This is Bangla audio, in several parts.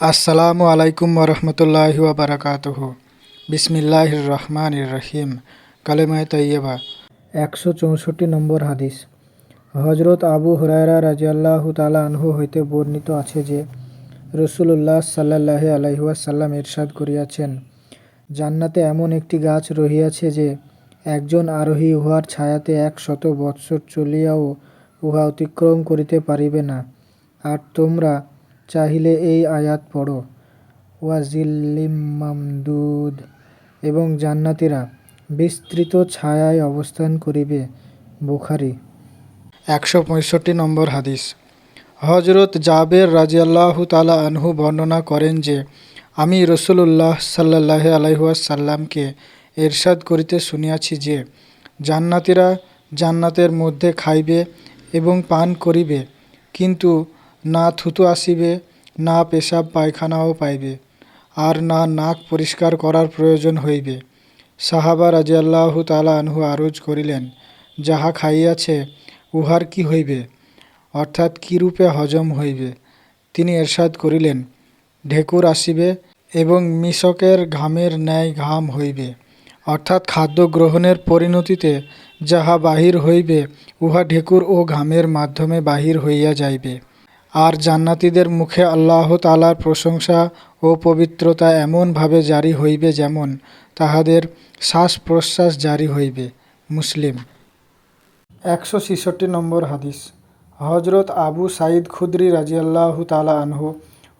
আসসালামু আলাইকুম ওরহমতুল্লাহি ওবরাকাতুহ। বিসমিল্লাহ রহমান রহিম। কালেমায় তৈয়বা একশো চৌষট্টি নম্বর হাদিস। হজরত আবু হুরায়রা রাজিয়াল্লাহ তালা আনহু হইতে বর্ণিত আছে যে রসুল্লাহ সাল্লাহ আলাইহাসাল্লাম ইরশাদ করিয়াছেন, জান্নাতে এমন একটি গাছ রহিয়াছে যে, একজন আরোহী উহার ছায়াতে এক শত বৎসর চলিয়াও উহা অতিক্রম করিতে পারিবে না। আর তোমরা চাহিলে এই আয়াত পড়ো। ওয়াজিল্লিম এবং জান্নাতীরা বিস্তৃত ছায়ায় অবস্থান করিবে, বুখারি। একশো পঁয়ষট্টি নম্বর হাদিস। হজরত জাবের রাজিয়াল্লাহু তালা আনহু বর্ণনা করেন যে, আমি রসুল্লাহ সাল্লাহ আলাইহাসাল্লামকে এরশাদ করিতে শুনিয়াছি যে, জান্নাতীরা জান্নাতের মধ্যে খাইবে এবং পান করিবে, কিন্তু না থুতু আসিবে, না পেশাব পায়খানাও পাইবে, আর না নাক পরিষ্কার করার প্রয়োজন হইবে। সাহাবা রাজিয়াল্লাহু তালা আনহু আরজ করিলেন, যাহা খাইয়াছে, উহার কি হইবে? অর্থাৎ কিরূপে হজম হইবে? তিনি এরশাদ করিলেন, ঢেকুর আসিবে এবং মিশকের ঘামের ন্যায় ঘাম হইবে। অর্থাৎ খাদ্য গ্রহণের পরিণতিতে যাহা বাহির হইবে, উহা ঢেকুর ও ঘামের মাধ্যমে বাহির হইয়া যাইবে। আর জান্নাতীদের মুখে আল্লাহ তালার প্রশংসা ও পবিত্রতা এমনভাবে জারি হইবে যেমন তাহাদের শ্বাস প্রশ্বাস জারি হইবে। মুসলিম। একশো ছেষট্টি নম্বর হাদিস। হজরত আবু সাইদ খুদ্রি রাজিয়াল্লাহু তালা আনহু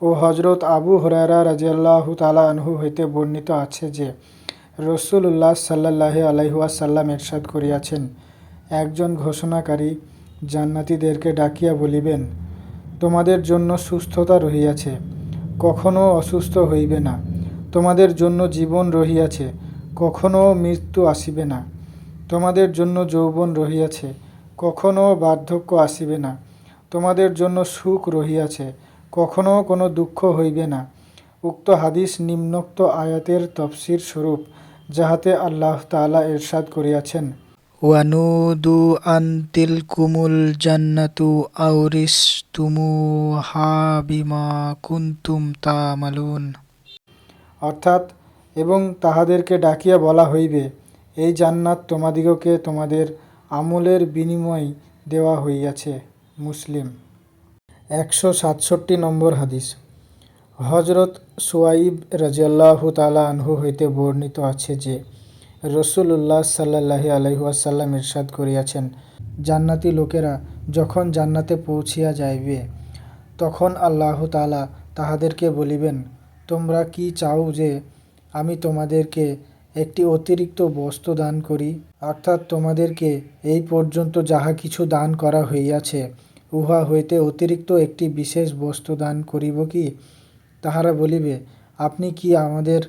ও হজরত আবু হরারা রাজিয়াল্লাহু তালা আনহু হইতে বর্ণিত আছে যে রসুল্লাহ সাল্লাহ আলাইহাসাল্লাম এরশাদ করিয়াছেন, একজন ঘোষণাকারী জান্নাতীদেরকে ডাকিয়া বলিবেন তোমাদের জন্য সুস্থতা রহিয়াছে কখনও অসুস্থ হইবে না। তোমাদের জন্য জীবন রহিয়াছে কখনও মৃত্যু আসিবে না। তোমাদের জন্য যৌবন রহিয়াছে কখনও বার্ধক্য আসিবে না। তোমাদের জন্য সুখ রহিয়াছে কখনও কোনো দুঃখ হইবে না। উক্ত হাদিস নিম্নোক্ত আয়াতের তফসির স্বরূপ, যাহাতে আল্লাহ তালা এরশাদ করিয়াছেন। ওয়ানুদু কুমুল জান্নাতু আউরিস তুমু হাবিমা কুন্তুম তামালুন অর্থাৎ, এবং তাহাদেরকে ডাকিয়া বলা হইবে, এই জান্নাত তোমাদিগকে তোমাদের আমলের বিনিময় দেওয়া হইয়াছে। মুসলিম। একশো সাতষট্টি নম্বর হাদিস। হজরত সোয়াইব রাজিয়াল্লাহ তালা আনহু হইতে বর্ণিত আছে যে রসুল্লাহ সাল্লাহ আলহাসাল্লাম ইরশাদ করিয়াছেন, জান্নাতি লোকেরা যখন জান্নাতে পৌঁছিয়া যাইবে, তখন আল্লাহ তালা তাহাদেরকে বলিবেন, তোমরা কি চাও যে আমি তোমাদেরকে একটি অতিরিক্ত বস্তু দান করি? অর্থাৎ তোমাদেরকে এই পর্যন্ত যাহা কিছু দান করা হইয়াছে, উহা হইতে অতিরিক্ত একটি বিশেষ বস্তু দান করিব কি? তাহারা বলিবে, আপনি কি আমাদের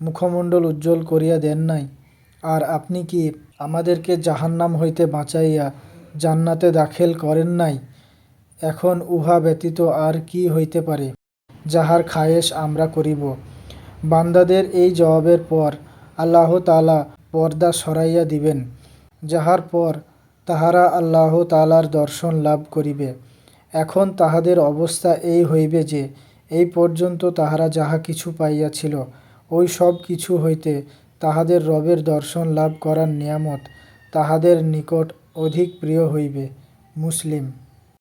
মুখমণ্ডল উজ্জ্বল করিয়া দেন নাই? আর আপনি কি আমাদেরকে জাহান্নাম হইতে বাঁচাইয়া জান্নাতে দাখিল করেন নাই? এখন উহা ব্যতীত আর কি হইতে পারে, যাহার খায়েশ আমরা করিব। বান্দাদের এই জবাবের পর আল্লাহ তালা পর্দা সরাইয়া দিবেন, যাহার পর তাহারা আল্লাহ তালার দর্শন লাভ করিবে। এখন তাহাদের অবস্থা এই হইবে যে, এই পর্যন্ত তাহারা যাহা কিছু পাইয়াছিল, ওই সব কিছু হইতে তাহাদের রবের দর্শন লাভ করার নিয়ামত তাহাদের নিকট অধিক প্রিয় হইবে। মুসলিম